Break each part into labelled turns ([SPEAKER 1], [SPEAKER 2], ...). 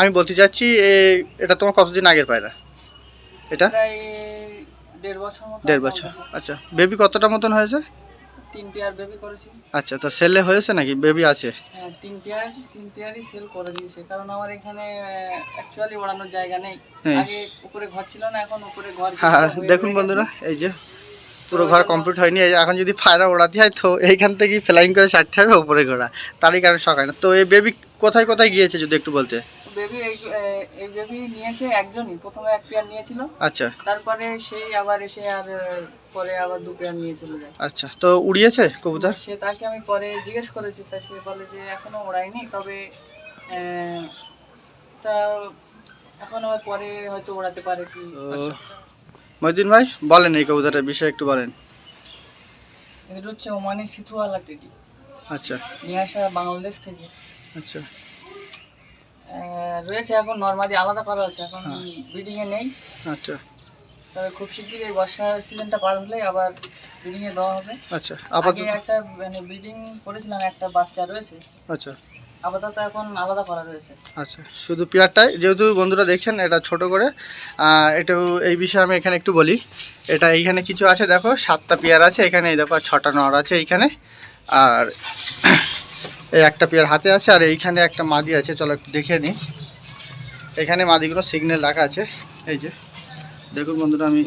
[SPEAKER 1] আমি বলতে চাচ্ছি এটা তোমার কতদিন আগের পায়রা? এটা?
[SPEAKER 2] দেড় বছর
[SPEAKER 1] দেড় বছর আচ্ছা। বেবি কতটা মতন হয়েছে?
[SPEAKER 2] তিন পেয়ার বেবি করেছি।
[SPEAKER 1] আচ্ছা তো সেলে হয়েছে নাকি? বেবি আছে?
[SPEAKER 2] হ্যাঁ, তিন পেয়ার তিন পেয়ারই সেল করে দিয়েছে। কারণ আমার এখানে অ্যাকচুয়ালি ওড়ানোর জায়গা নেই।
[SPEAKER 1] হ্যাঁ।
[SPEAKER 2] আগে উপরে ঘর ছিল না এখন উপরে ঘর
[SPEAKER 1] হ্যাঁ দেখুন বন্ধুরা এই যে পুরো ঘর কমপ্লিট হয়নি। এই এখন যদি ফায়রা ওড়াতে হয় তো এইখান থেকে ফ্লাইং করে ছাড়তে হবে উপরে ঘোরা তারই কারণ শখ হয় না। তো এই বেবি কোথায় কোথায় গিয়েছে যদি একটু বলতে?
[SPEAKER 2] বেবি এই বেবি নিয়েছে একজনই। প্রথমে এক পেয়ার নিয়েছিল।
[SPEAKER 1] আচ্ছা।
[SPEAKER 2] তারপরে সেই আবার এসে আর পরে আবার দু পেয়ার নিয়ে চলে যায়।
[SPEAKER 1] আচ্ছা তো উড়িয়েছে কবুতর?
[SPEAKER 2] সে তাকে আমি পরে জিজ্ঞেস করেছি তা সে বলে যে এখনও ওড়ায়নি তবে তা এখন আবার পরে হয়তো ওড়াতে পারে কি।
[SPEAKER 1] মহিদিন ভাই বলেন এই কবুতরের বিষয়ে একটু বলেন।
[SPEAKER 2] এটা হচ্ছে ওমানি সিথুয়ালা টেডি।
[SPEAKER 1] আচ্ছা।
[SPEAKER 2] নিয়ে আসা বাংলাদেশ থেকে।
[SPEAKER 1] আচ্ছা।
[SPEAKER 2] রয়েছে এখন নর্মালি আলাদা করা আছে এখন
[SPEAKER 1] হ্যাঁ।
[SPEAKER 2] ব্রিডিং এ নেই।
[SPEAKER 1] আচ্ছা।
[SPEAKER 2] তবে খুব শীঘ্রই এই বর্ষার সিজনটা পার হলেই আবার ব্রিডিং এ দেওয়া হবে।
[SPEAKER 1] আচ্ছা
[SPEAKER 2] আগে একটা মানে ব্রিডিং করেছিলাম একটা বাচ্চা রয়েছে।
[SPEAKER 1] আচ্ছা।
[SPEAKER 2] আপাতত এখন আলাদা করা রয়েছে।
[SPEAKER 1] আচ্ছা শুধু পেয়ারটাই যেহেতু বন্ধুরা দেখছেন এটা ছোট করে। এই বিষয়ে আমি এখানে একটু বলি। এটা এইখানে কিছু আছে দেখো সাতটা পেয়ার আছে এখানে এই দেখো আর ছটা নর আছে এইখানে। আর এই একটা পেয়ার হাতে আছে আর এইখানে একটা মাদি আছে চলো একটু দেখে নিই এখানে মাদিগুলো সিগন্যাল রাখা আছে এই যে। দেখুন বন্ধুরা আমি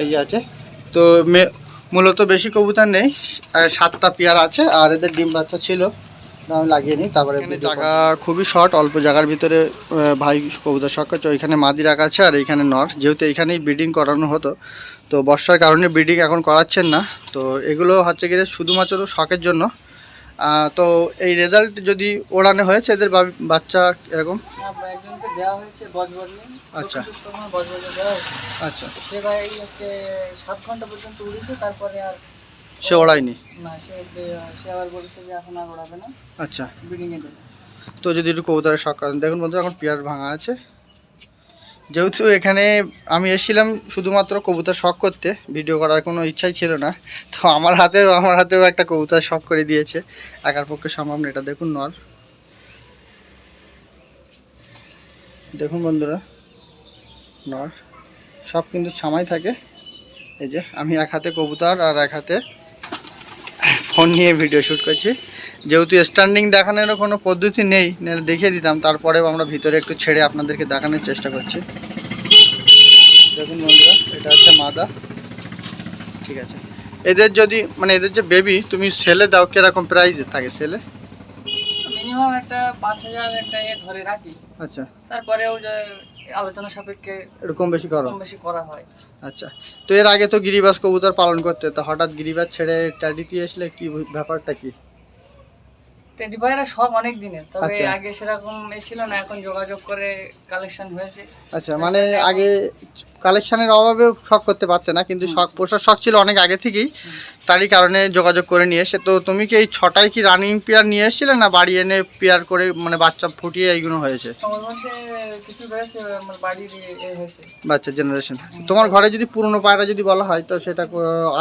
[SPEAKER 1] এই যে আছে। তো মে মূলত বেশি কবুতর নেই সাতটা পেয়ার আছে আর এদের ডিম বাচ্চা ছিল আমি লাগিয়ে নিই তারপরে জায়গা খুবই শর্ট অল্প জায়গার ভিতরে ভাই কবুতর শখ করছে ওইখানে মাদি রাখা আছে আর এইখানে নর। যেহেতু এইখানেই ব্রিডিং করানো হতো তো বর্ষার কারণে ব্রিডিং এখন করাচ্ছেন না। তো এগুলো হচ্ছে গিয়ে শুধুমাত্র শখের জন্য। তো এই রেজাল্ট যদি ওড়ানো হয়েছে এদের বাচ্চা এরকম?
[SPEAKER 2] হ্যাঁ,
[SPEAKER 1] আচ্ছা। আচ্ছা।
[SPEAKER 2] সে ভাই হচ্ছে সাত ঘণ্টা পর্যন্ত উড়েছে তারপরে আর
[SPEAKER 1] সে ওড়ায়নি?
[SPEAKER 2] না সে সে আবার বলেছে যে এখন আর ওড়াবে না।
[SPEAKER 1] আচ্ছা।
[SPEAKER 2] দেবে
[SPEAKER 1] তো যদি একটু কবুতরের শখ দেখুন বন্ধু এখন পেয়ার ভাঙা আছে। যেহেতু এখানে আমি এসেছিলাম শুধুমাত্র কবুতর শখ করতে ভিডিও করার কোনো ইচ্ছাই ছিল না। তো আমার হাতেও আমার হাতেও একটা কবুতর শখ করে দিয়েছে। একার পক্ষে সম্ভব না, এটা দেখুন নর। দেখুন বন্ধুরা, নর। সব কিন্তু ছামাই থাকে। এই যে, আমি এক হাতে কবুতর আর এক হাতে ফোন নিয়ে ভিডিও শ্যুট করছি। যেহেতু স্ট্যান্ডিং দেখানোরও কোনো পদ্ধতি নেই নাহলে দেখিয়ে দিতাম। তারপরেও আমরা ভিতরে একটু ছেড়ে আপনাদেরকে দেখানোর চেষ্টা করছি। দেখুন বন্ধুরা এটা হচ্ছে মাদা। ঠিক আছে। এদের যদি মানে এদের যে বেবি তুমি সেলে দাও কীরকম প্রাইস থাকে সেলে
[SPEAKER 2] মিনিমাম একটা পাঁচ হাজার একটা এ ধরে রাখি।
[SPEAKER 1] আচ্ছা।
[SPEAKER 2] তারপরেও যে আলোচনা সাপেক্ষে
[SPEAKER 1] একটু কম বেশি করো।
[SPEAKER 2] কম বেশি করা হয়।
[SPEAKER 1] আচ্ছা। তো এর আগে তো গিরিবাস কবুতর পালন করতে তো হঠাৎ গিরিবাস ছেড়ে ট্যাডিতে আসলে কি ব্যাপারটা কি?
[SPEAKER 2] টেডি ভাইরা সব অনেক দিনের তবে
[SPEAKER 1] আচ্ছা।
[SPEAKER 2] আগে সেরকম ছিল না এখন যোগাযোগ করে কালেকশন হয়েছে।
[SPEAKER 1] আচ্ছা মানে আগে কালেকশনের অভাবে শখ করতে পারতে না কিন্তু শখ পোষার শখ ছিল অনেক আগে থেকেই তারই কারণে যোগাযোগ করে নিয়ে এসে তো তুমি কি এই ছটায় কি রানিং পেয়ার নিয়ে এসেছিলে না বাড়ি এনে পেয়ার করে মানে বাচ্চা ফুটিয়ে এইগুলো হয়েছে? বাচ্চা জেনারেশন তোমার ঘরে যদি পুরনো পায়রা যদি বলা হয় তো সেটা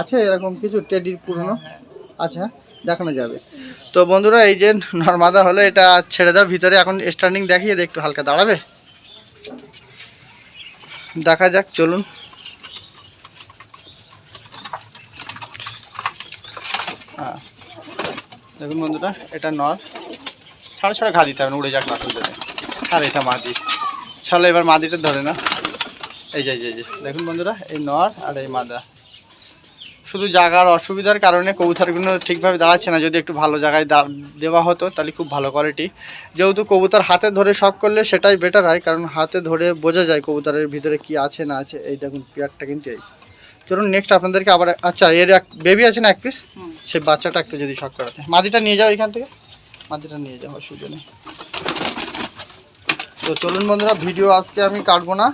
[SPEAKER 1] আছে এরকম কিছু টেডির পুরনো?
[SPEAKER 2] হ্যাঁ।
[SPEAKER 1] আচ্ছা। হ্যাঁ, দেখানো যাবে। তো বন্ধুরা, এই যে নর্মাদা হলো, এটা ছেড়ে দাও, ভিতরে এখন স্ট্যান্ডিং দেখিয়ে দে, একটু হালকা দাঁড়াবে। দেখা যাক, চলুন। হ্যাঁ। দেখুন বন্ধুরা, এটা নর ছাড়া ছাড়া ঘা দিতে হবে উড়ে যাক বাসন ধরে আর এটা মাদি চলো এবার মাদিটা ধরে না এই যে দেখুন বন্ধুরা, এই নর আর এই মাদা। শুধু জায়গার অসুবিধার কারণে কবুতরগুলো ঠিকভাবে দাঁড়াচ্ছে না। যদি একটু ভালো জায়গায় দা- দেওয়া হতো তাহলে খুব ভালো কোয়ালিটি যেহেতু কবুতর হাতে ধরে শখ করলে সেটাই বেটার হয় কারণ হাতে ধরে বোঝা যায় কবুতরের ভিতরে কি আছে না আছে। এই দেখুন পেয়ারটা কিন্তু এই। চলুন নেক্সট আপনাদেরকে আবার আচ্ছা এর এক বেবি আছে না এক পিস
[SPEAKER 2] হুম।
[SPEAKER 1] সেই বাচ্চাটা একটু যদি শখ করাতে। মাদিটা নিয়ে যাও এখান থেকে। মাদিটা নিয়ে যাও অসুবিধা নেই। তো চলুন বন্ধুরা ভিডিও আজকে আমি কাটবো না।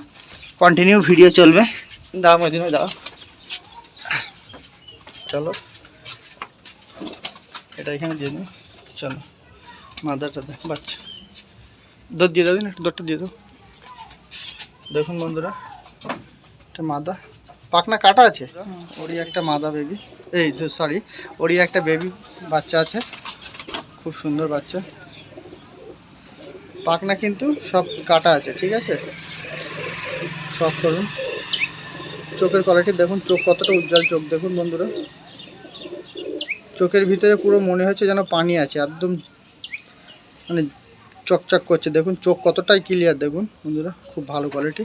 [SPEAKER 1] কন্টিনিউ ভিডিও চলবে। দাও মদিনা দাও। চলো। এটা এখানে দিয়ে দিন চলো। মাদারটা দেখ বাচ্চা। দুধ দিয়ে দাও দিন একটু দুধটা দিয়ে দাও। দেখুন বন্ধুরা এটা মাদা। পাখনা কাটা আছে?
[SPEAKER 2] হুম।
[SPEAKER 1] ওরই একটা মাদা বেবি এই সরি ওরই একটা বেবি বাচ্চা আছে। খুব সুন্দর বাচ্চা। পাখনা কিন্তু সব কাটা আছে ঠিক আছে? শখ করুন চোখের কোয়ালিটি দেখুন চোখ কতটা উজ্জ্বল চোখ দেখুন বন্ধুরা। চোখের ভিতরে পুরো মনে হচ্ছে যেন পানি আছে একদম মানে চকচক করছে। দেখুন চোখ কতটাই ক্লিয়ার দেখুন বন্ধুরা খুব ভালো কোয়ালিটি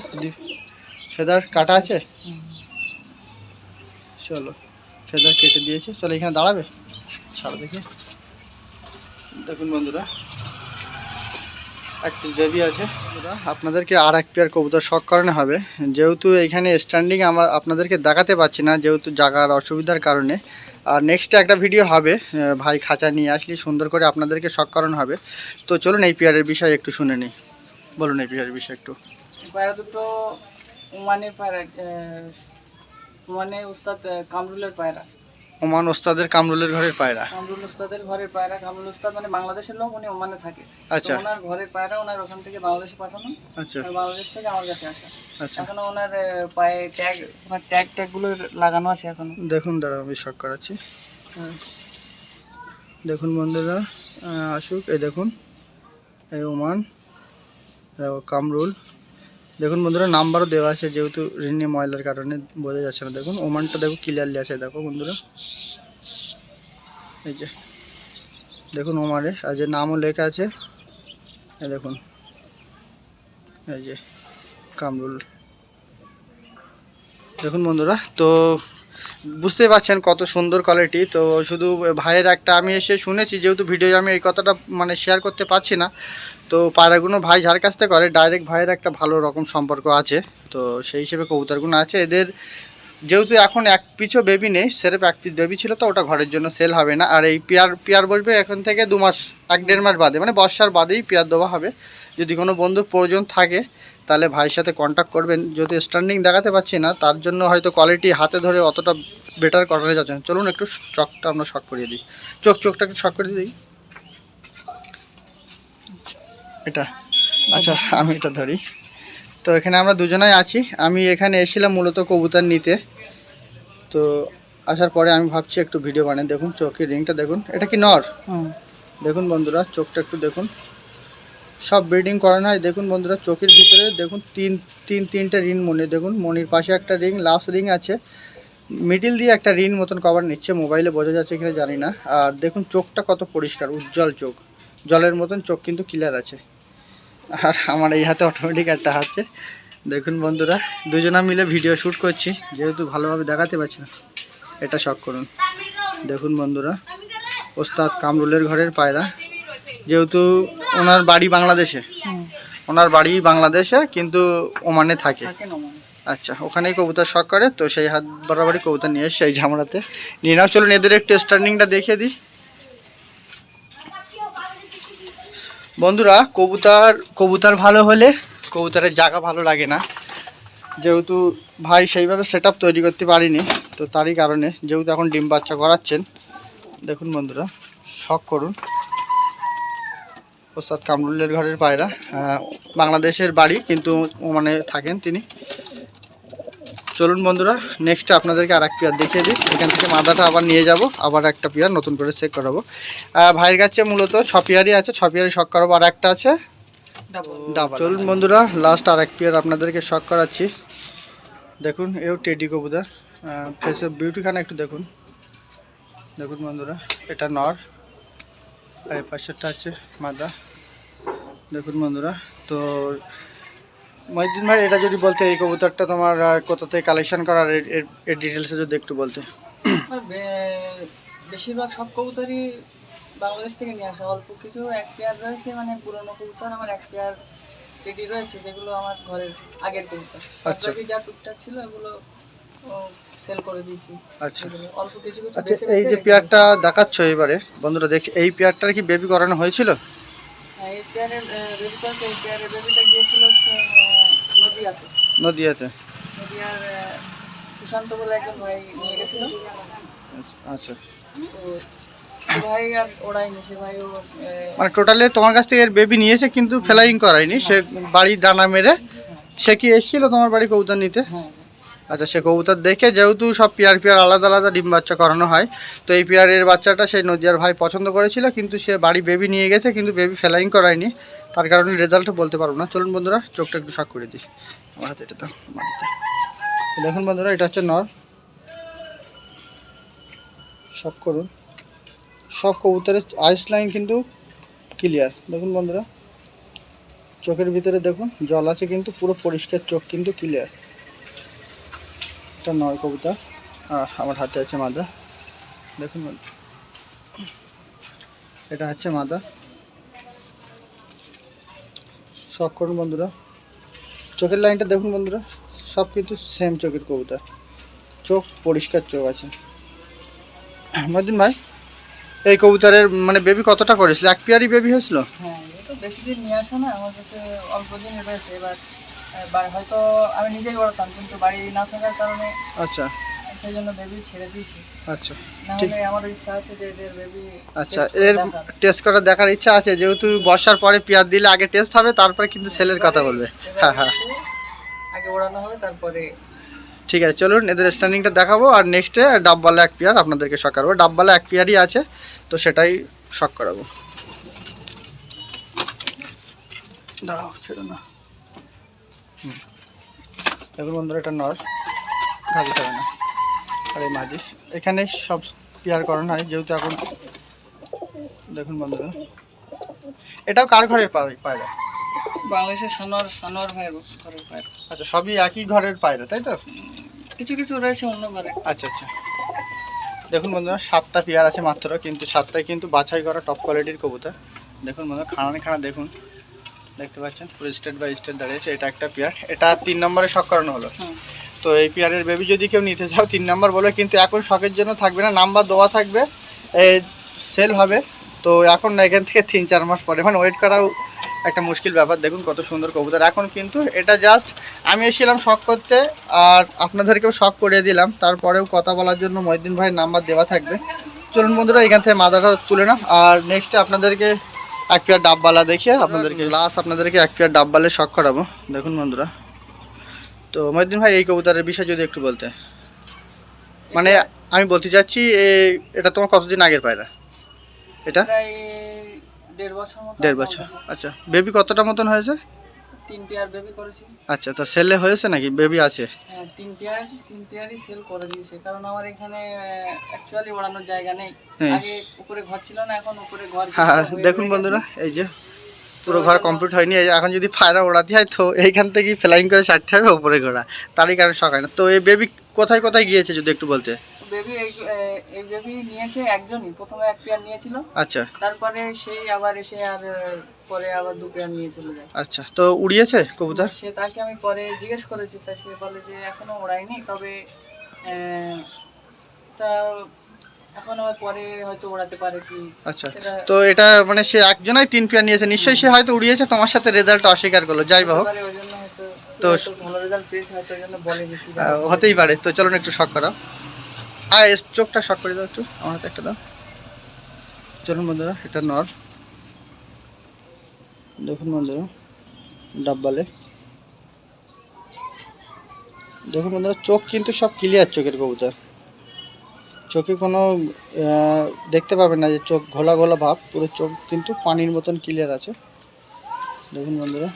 [SPEAKER 1] ফেদার কাটা আছে? চলো ফেদার কেটে দিয়েছে। চলো এখানে দাঁড়াবে? ছাড় দেখি। দেখুন বন্ধুরা একটি বেবি আছে। বন্ধুরা, আপনাদেরকে আর এক পেয়ার কবুতর শখ করানো হবে। যেহেতু এখানে স্ট্যান্ডিং আমরা আপনাদেরকে দেখাতে পাচ্ছি না যেহেতু জাগার অসুবিধার কারণে। আর নেক্সট একটা ভিডিও হবে ভাই খাঁচা নিয়ে আসলে, সুন্দর করে আপনাদেরকে শখ হবে। তো চলুন এই পেয়ারের বিষয়ে একটু শুনে নিই। বলুন এই পেয়ারের বিষয়ে একটু।
[SPEAKER 2] পায়রা দুটো ওমানের পায়রা ওমানে উস্তাদ কামরুলের পায়রা।
[SPEAKER 1] ওমান ওস্তাদের কামরুলের ঘরের পায়রা।
[SPEAKER 2] কামরুল উস্তাদের ঘরের পায়রা কামরুল উস্তাদ মানে বাংলাদেশের লোক উনি ওমানে থাকে।
[SPEAKER 1] আচ্ছা।
[SPEAKER 2] ওনার ঘরের পায়রা ওনার ওখান থেকে বাংলাদেশে পাঠানো।
[SPEAKER 1] আচ্ছা।
[SPEAKER 2] বাংলাদেশ থেকে আমার কাছে আসা।
[SPEAKER 1] আচ্ছা।
[SPEAKER 2] এখনও ওনার পায়ে ট্যাগ ওনার ট্যাগ ট্যাগগুলো লাগানো আছে এখনও।
[SPEAKER 1] দেখুন দাঁড়া আমি করাচ্ছি। হ্যাঁ। দেখুন বন্ধুরা আসুক। এই দেখুন এই ওমান কামরুল। দেখুন বন্ধুরা, নাম্বারও দেওয়া আছে, যেহেতু ঋণী ময়লার কারণে বোঝা যাচ্ছে না। দেখুন, ওমানটা দেখো ক্লিয়ারলি আছে, দেখো বন্ধুরা। এই যে, দেখুন ওমারে আর যে নামও লেখা আছে দেখুন। এই যে, কামরুল। দেখুন বন্ধুরা, তো বুঝতেই পারছেন কত সুন্দর কোয়ালিটি তো শুধু ভাইয়ের একটা, আমি এসে শুনেছি যেহেতু ভিডিও আমি এই কথাটা মানে শেয়ার করতে পারছি না, তো পায়রাগুলো ভাই যার কাছ থেকে করে ডাইরেক্ট ভাইয়ের একটা ভালো রকম সম্পর্ক আছে, তো সেই হিসেবে কবুতরগুলো আছে। এদের যেহেতু এখন এক পিছু বেবি নেই সেরেফ এক পিস বেবি ছিল তো, ওটা ঘরের জন্য সেল হবে না। আর এই পেয়ার পেয়ার বসবে এখন থেকে দু মাস, এক দেড় মাস বাদে মানে বর্ষার বাদেই পেয়ার দেওয়া হবে। যদি কোনো বন্ধুর প্রয়োজন থাকে তাহলে ভাইয়ের সাথে কন্ট্যাক্ট করবেন। যদি স্ট্যান্ডিং দেখাতে পাচ্ছি না তার জন্য হয়তো কোয়ালিটি হাতে ধরে অতটা বেটার করানো যাচ্ছে না। চলুন একটু চকটা আমরা শক করিয়ে দিই। চোখ চোখটা একটু শক করিয়ে দিই। এটা। আচ্ছা আমি এটা ধরি। তো এখানে আমরা দুজনাই আছি। আমি এখানে এসেছিলাম মূলত কবুতর নিতে। তো আসার পরে আমি ভাবছি একটু ভিডিও বানাই। দেখুন চোখের রিংটা দেখুন। এটা কি নর? দেখুন বন্ধুরা চোখটা একটু দেখুন। সব ব্রিডিং করানো হয়। দেখুন বন্ধুরা, চোখের ভিতরে দেখুন তিন তিন, তিনটে রিং মনে, দেখুন মনির পাশে একটা রিং লাস্ট রিং আছে। মিডিল দিয়ে একটা রিং মতন কভার নিচ্ছে মোবাইলে বোঝা যাচ্ছে কিনা জানি না। আর দেখুন চোখটা কত পরিষ্কার, উজ্জ্বল চোখ। জলের মতন চোখ কিন্তু ক্লিয়ার আছে। আর আমার এই হাতে অটোমেটিক একটা আছে। দেখুন বন্ধুরা, দুজনা মিলে ভিডিও শ্যুট করছি। যেহেতু ভালোভাবে দেখাতে পারছি না, এটা শখ করুন। দেখুন বন্ধুরা, ওস্তাদ কামরুলের ঘরের পায়রা। যেহেতু ওনার বাড়ি বাংলাদেশে। ওনার বাড়ি বাংলাদেশে কিন্তু ওমানে থাকে। আচ্ছা ওখানেই কবুতর শখ করে তো সেই হাত বরাবরই কবুতর নিয়ে এই ঝামড়াতে নিয়ে নাও। চলুন এদের একটু স্টার্নিংটা দেখিয়ে দিই। বন্ধুরা কবুতর কবুতর ভালো হলে কবুতরের জায়গা ভালো লাগে না। যেহেতু ভাই সেইভাবে সেট তৈরি করতে পারিনি তো তারই কারণে যেহেতু এখন ডিম বাচ্চা করাচ্ছেন দেখুন বন্ধুরা শখ করুন। ওস্তাদ কামরুলের ঘরের পায়রা বাংলাদেশের বাড়ি কিন্তু মানে থাকেন তিনি। চলুন বন্ধুরা নেক্সট আপনাদেরকে আর এক পেয়ার দেখিয়ে দিই। এখান থেকে মাদাটা আবার নিয়ে যাব আবার একটা পেয়ার নতুন করে চেক করাবো। ভাইয়ের কাছে মূলত ছ পেয়ারই আছে ছ পেয়ারই শখ করাবো আর একটা আছে।
[SPEAKER 2] ডাবল
[SPEAKER 1] চলুন বন্ধুরা লাস্ট আর এক পেয়ার আপনাদেরকে শখ করাচ্ছি। দেখুন এও টেডি কবুতর। ফেসে বিউটিখানে একটু দেখুন। দেখুন বন্ধুরা এটা নর। আর এই পাশেরটা আছে মাদা। দেখুন বন্ধুরা তো মহিউদ্দিন ভাই এটা যদি বলতে এই কবুতরটা তোমার কোথা থেকে কালেকশন করার এর- এর এর ডিটেলসে যদি একটু বলতে।
[SPEAKER 2] বেশিরভাগ সব কবুতরই বাংলাদেশ থেকে নিয়ে আসা। অল্প কিছু এক পেয়ার রয়েছে মানে পুরনো কবুতর আমার এক পেয়ার রেডি রয়েছে যেগুলো আমার ঘরের আগের কবুতর।
[SPEAKER 1] আচ্ছা।
[SPEAKER 2] যা টুকটাক ছিল এগুলো সেল করে দিয়েছি।
[SPEAKER 1] আচ্ছা।
[SPEAKER 2] অল্প কিছু
[SPEAKER 1] আচ্ছা এই যে পেয়ারটা দেখাচ্ছ এবারে বন্ধুরা দেখি এই পেয়ারটার কি বেবি করানো হয়েছিল?
[SPEAKER 2] হ্যাঁ, এই পেয়ারের বেবি করতে এই পেয়ারের বেবিটা গিয়েছিল নদিয়াতে।
[SPEAKER 1] নদিয়াতে।
[SPEAKER 2] নদিয়ার সুশান্ত বলে একজন ভাই নিয়ে গেছিল।
[SPEAKER 1] আচ্ছা।
[SPEAKER 2] তো ভাই আর ওড়াইনি সে ভাই ও
[SPEAKER 1] মানে টোটালি তোমার কাছ থেকে এর বেবি নিয়েছে কিন্তু ফ্লাইং করায়নি। সে বাড়ি দানা মেরে সে কি এসেছিল তোমার বাড়ি কবুতর নিতে
[SPEAKER 2] হ্যাঁ
[SPEAKER 1] আচ্ছা সে কবুতর দেখে যেহেতু সব পেয়ার পেয়ার আলাদা আলাদা ডিম বাচ্চা করানো হয়, তো এই পেয়ারের বাচ্চাটা সেই নদিয়ার ভাই পছন্দ করেছিল, কিন্তু সে বাড়ি বেবি নিয়ে গেছে, কিন্তু বেবি ফেলাইং করায়নি। তার কারণে রেজাল্টও বলতে পারব না। চলুন বন্ধুরা, চোখটা একটু শখ করে দিই। আমার হাতে এটা তো দেখুন বন্ধুরা, এটা হচ্ছে নর। শখ করুন। সব কবুতরের আইস লাইন কিন্তু ক্লিয়ার দেখুন বন্ধুরা, চোখের ভিতরে দেখুন, জল আছে কিন্তু, পুরো পরিষ্কার চোখ কিন্তু ক্লিয়ার এটা নয় কবুতর। আমার হাতে আছে মাদা। দেখুন এটা হচ্ছে মাদা। শখ করুন বন্ধুরা। চোখের লাইনটা দেখুন বন্ধুরা। সব কিন্তু সেম চোখের কবুতর। চোখ, পরিষ্কার চোখ আছে। মদিন ভাই, এই কবুতরের মানে বেবি কতটা করেছিল? এক পেয়ারই বেবি হয়েছিল?
[SPEAKER 2] হ্যাঁ তো বেশি দিন নিয়ে আসে না, আমার কাছে অল্প দিন রয়েছে এবার হয়তো আমি নিজেই ওড়াতাম কিন্তু বাড়ি না থাকার কারণে
[SPEAKER 1] আচ্ছা।
[SPEAKER 2] সেই জন্য বেবি ছেড়ে দিয়েছি।
[SPEAKER 1] আচ্ছা
[SPEAKER 2] আমার ইচ্ছা আছে যে বেবি
[SPEAKER 1] আচ্ছা এর টেস্ট করা দেখার ইচ্ছা আছে যেহেতু বর্ষার পরে পেঁয়াজ দিলে আগে টেস্ট হবে তারপরে কিন্তু সেলের কথা বলবে। হ্যাঁ হ্যাঁ।
[SPEAKER 2] আগে ওড়ানো হবে তারপরে
[SPEAKER 1] ঠিক আছে চলুন এদের স্ট্যান্ডিংটা দেখাবো আর নেক্সটে ডাববালা এক পেয়ার আপনাদেরকে শখ করাবো। ডাববালা এক পেয়ারই আছে তো সেটাই শখ করাবো। দাঁড়াও ছেড়ো না। দেখুন বন্ধুরা এটা নর। ঘাজি করে না। আর এই মাঝি। এখানে সব পেয়ার করানো হয় যেহেতু এখন দেখুন বন্ধুরা। এটাও কার ঘরের পায়- পায়রা?
[SPEAKER 2] বাংলাদেশের সানোয়ার সানোয়ার ভাইয়ের ঘরের ভাইয়ের
[SPEAKER 1] আচ্ছা সবই একই ঘরের পায়রা তাই তো?
[SPEAKER 2] কিছু কিছু রয়েছে অন্য ঘরে।
[SPEAKER 1] আচ্ছা আচ্ছা। দেখুন বন্ধুরা সাতটা পেয়ার আছে মাত্র কিন্তু সাতটায় কিন্তু বাছাই করা টপ কোয়ালিটির কবুতর। দেখুন বন্ধুরা খানা খানা দেখুন। দেখতে পাচ্ছেন পুরো স্টেট বাই স্টেট দাঁড়িয়েছে। এটা একটা পেয়ার এটা তিন নম্বরে শখ করানো হলো। তো এই পেয়ারের বেবি যদি কেউ নিতে চাও তিন নম্বর বলে কিন্তু এখন শখের জন্য থাকবে না। নাম্বার দেওয়া থাকবে। সেল হবে। তো এখন না এখান থেকে তিন চার মাস পরে। মানে ওয়েট করাও একটা মুশকিল ব্যাপার। দেখুন কত সুন্দর কবুতর। এখন কিন্তু এটা জাস্ট আমি এসেছিলাম শখ করতে আর আপনাদেরকেও শখ করিয়ে দিলাম। তারপরেও কথা বলার জন্য মহিদ্দিন ভাইয়ের নাম্বার দেওয়া থাকবে। চলুন বন্ধুরা এখান থেকে মাদাটা তুলে না আর নেক্সটে আপনাদেরকে এক পেয়ার ডাববালা দেখিয়ে আপনাদেরকে লাস্ট আপনাদেরকে এক পেয়ার ডাববালে শখ করাবো। দেখুন বন্ধুরা। তো মহিদ্দিন ভাই এই কবুতরের বিষয়ে যদি একটু বলতে। মানে আমি বলতে চাচ্ছি এ- এটা তোমার কতদিন আগের পায়রা? এটা?
[SPEAKER 2] দেড় বছর
[SPEAKER 1] দেড় বছর। আচ্ছা বেবি কতটা মতন হয়েছে?
[SPEAKER 2] তিন পেয়ার বেবি করেছি।
[SPEAKER 1] আচ্ছা তো সেলে হয়েছে নাকি? বেবি আছে?
[SPEAKER 2] হ্যাঁ তিন পেয়ার তিন পেয়ারই সেল করে দিয়েছে। কারণ আমার এখানে অ্যাকচুয়ালি ওড়ানোর জায়গা নেই। আগে উপরে ঘর ছিল না এখন উপরে ঘর
[SPEAKER 1] হ্যাঁ হ্যাঁ, দেখুন বন্ধুরা এই যে পুরো ঘর কমপ্লিট হয়নি এখন যদি ফায়রা ওড়াতে হয় তো এইখান থেকেই ফ্লাইং করে ছাড়তে হবে উপরে ঘোরা তারই কারণে শখ হয় না। তো এই বেবি কোথায় কোথায় গিয়েছে যদি একটু বলতে?
[SPEAKER 2] বেবি এই বেবি নিয়েছে একজনই প্রথমে এক পেয়ার নিয়েছিল।
[SPEAKER 1] আচ্ছা।
[SPEAKER 2] তারপরে সেই আবার এসে আর পরে আবার দু পেয়ার নিয়ে চলে যায়।
[SPEAKER 1] আচ্ছা তো উড়িয়েছে কবুতর?
[SPEAKER 2] সে তাকে আমি পরে জিজ্ঞেস করেছি তা সে বলে যে এখনও ওড়ায়নি তবে তা এখন আবার পরে হয়তো ওড়াতে পারে কি।
[SPEAKER 1] আচ্ছা তো এটা মানে সে একজনই তিন পেয়ার নিয়েছে নিশ্চয়ই সে হয়তো উড়িয়েছে তোমার সাথে রেজাল্ট অস্বীকার করল যাই হোক।
[SPEAKER 2] ওই জন্য হয়তো
[SPEAKER 1] তো হতেই পারে তো চলুন একটু শখ করাও। আর চোখটা শখ করে দাও একটু। আমার হাতে একটা দাও। চলুন বন্ধুরা, এটা নর। দেখুন বন্ধুরা, ডাব্বালে। দেখুন বন্ধুরা, চোখ কিন্তু সব ক্লিয়ার চোখের কবুতর। চোখে কোনো দেখতে পাবেন না যে চোখ ঘোলা ঘোলা ভাব, পুরো চোখ কিন্তু পানির মতন ক্লিয়ার আছে। দেখুন বন্ধুরা,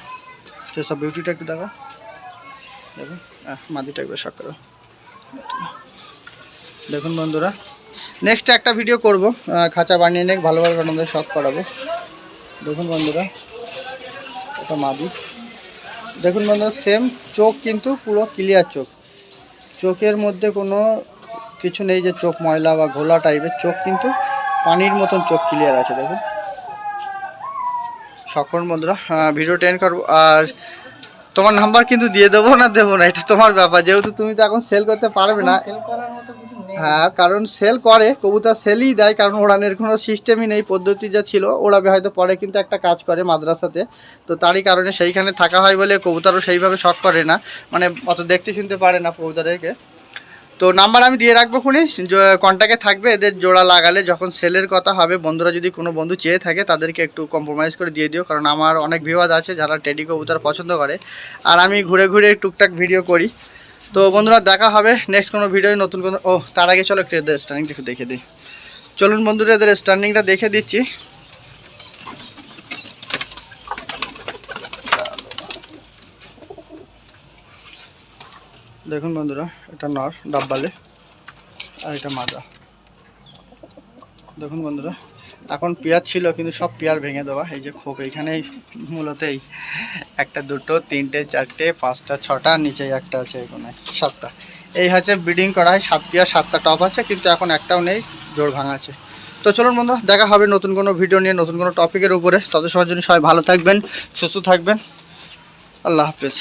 [SPEAKER 1] সেসব বিউটিটা একটু দেখা। দেখুন মাদিটা একবার শখ করো দেখুন বন্ধুরা নেক্সট একটা ভিডিও করব। খাঁচা বানিয়ে নিয়ে ভালোভাবে আপনাদের শখ করাবো। দেখুন বন্ধুরা, এটা মাদি দেখুন বন্ধুরা সেম চোখ কিন্তু পুরো ক্লিয়ার চোখ। চোখের মধ্যে কোনো কিছু নেই যে চোখ ময়লা বা ঘোলা টাইপের চোখ কিন্তু পানির মতন চোখ ক্লিয়ার আছে, দেখুন। সকল বন্ধুরা ভিডিও টেন করব। আর তোমার নাম্বার কিন্তু দিয়ে দেবো না দেবো না। এটা তোমার ব্যাপার। যেহেতু তুমি তো এখন সেল করতে পারবে না।
[SPEAKER 2] সেল করার মতো কিছু
[SPEAKER 1] হ্যাঁ কারণ সেল করে, কবুতর সেলই দেয়, কারণ ওড়ানের কোনো সিস্টেমই নেই, পদ্ধতি যা ছিল ওড়াবে হয়তো পরে কিন্তু একটা কাজ করে মাদ্রাসাতে। তো তারই কারণে সেইখানে থাকা হয় বলে কবুতরও সেইভাবে শখ করে না। মানে অত দেখতে শুনতে পারে না কবুতরেরকে। তো নাম্বার আমি দিয়ে রাখব খুনি। কন্ট্যাক্টে থাকবে, এদের জোড়া লাগালে যখন সেলের কথা হবে, বন্ধুরা যদি কোনো বন্ধু চেয়ে থাকে, তাদেরকে একটু কম্প্রোমাইজ করে দিয়ে দিও, কারণ আমার অনেক ভিউয়াজ আছে যারা টেডি কবুতর পছন্দ করে। আর আমি ঘুরে ঘুরে টুকটাক ভিডিও করি। তো বন্ধুরা, দেখা হবে নেক্সট কোনো ভিডিও নতুন কোনো ও, তার আগে চলো একটু এদের স্টার্নিং একটু দেখে দিই। চলুন বন্ধুরা, এদের স্টার্নিংটা দেখে দিচ্ছি। দেখুন বন্ধুরা, এটা নর ডাব্বালে আর এটা মাজা। দেখুন বন্ধুরা। এখন পেয়ার ছিল, কিন্তু সব পেয়ার ভেঙে দেওয়া। এই যে খোপ, এইখানেই মূলত একটা, দুটো, তিনটে, চারটে, পাঁচটা, ছটা, নিচে একটা আছে এখানে, সাতটা। এই হচ্ছে ব্রিডিং করা হয় সাত পেয়ার সাতটা টপ আছে, কিন্তু এখন একটাও নেই জোর ভাঙা আছে। তো চলুন বন্ধুরা, দেখা হবে নতুন কোনো ভিডিও নিয়ে, নতুন কোনো টপিকের উপরে। তত সময়ের জন্য সবাই ভালো থাকবেন, সুস্থ থাকবেন। আল্লাহ হাফেজ।